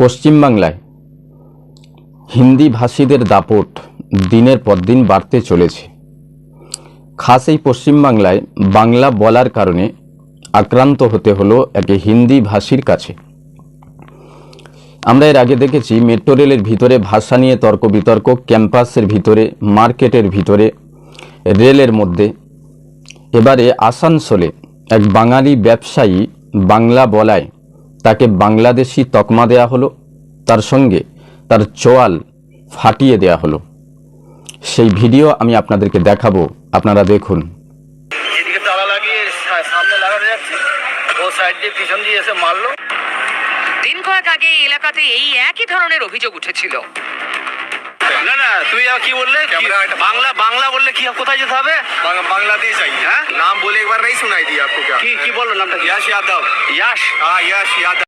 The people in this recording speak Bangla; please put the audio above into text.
পশ্চিমবাংলায় হিন্দি ভাষীদের দাপট দিনের পর দিন বাড়তে চলেছে। খাস এই পশ্চিমবাংলায় বাংলা বলার কারণে আক্রান্ত হতে হলো একে হিন্দি ভাষীর কাছে। আমরা এর আগে দেখেছি, মেট্রো রেলের ভিতরে ভাষা নিয়ে তর্ক বিতর্ক ক্যাম্পাসের ভিতরে, মার্কেটের ভিতরে, রেলের মধ্যে। এবারে আসানসোলে এক বাঙালি ব্যবসায়ী বাংলা বলায় তাকে বাংলাদেশি তকমা দেয়া হলো তার সঙ্গে তার চোয়াল ফাটিয়ে দেয়া হলো। সেই ভিডিও আমি আপনাদেরকে দেখাবো আপনারা দেখুন। এদিকে তালা লাগিয়ে সামনে লাগানো যাচ্ছে। ও সাইড দিয়ে পিছন দিয়ে এসে মারলো। দিন কয়েক আগে এই এলাকাতে এই একই ধরনের অভিযোগ উঠেছিল। না না তুমি আবার কি বললে কি- বাংলা বাংলা বললে কি কোথায় যেতে হবে बांग- बांग्लादेश आई हाँ? नाम बोले एक बार नहीं सुनाई दी आपको क्या কি কি বললো নামটা কি यश यादव ইয়াশ हाँ यश यादव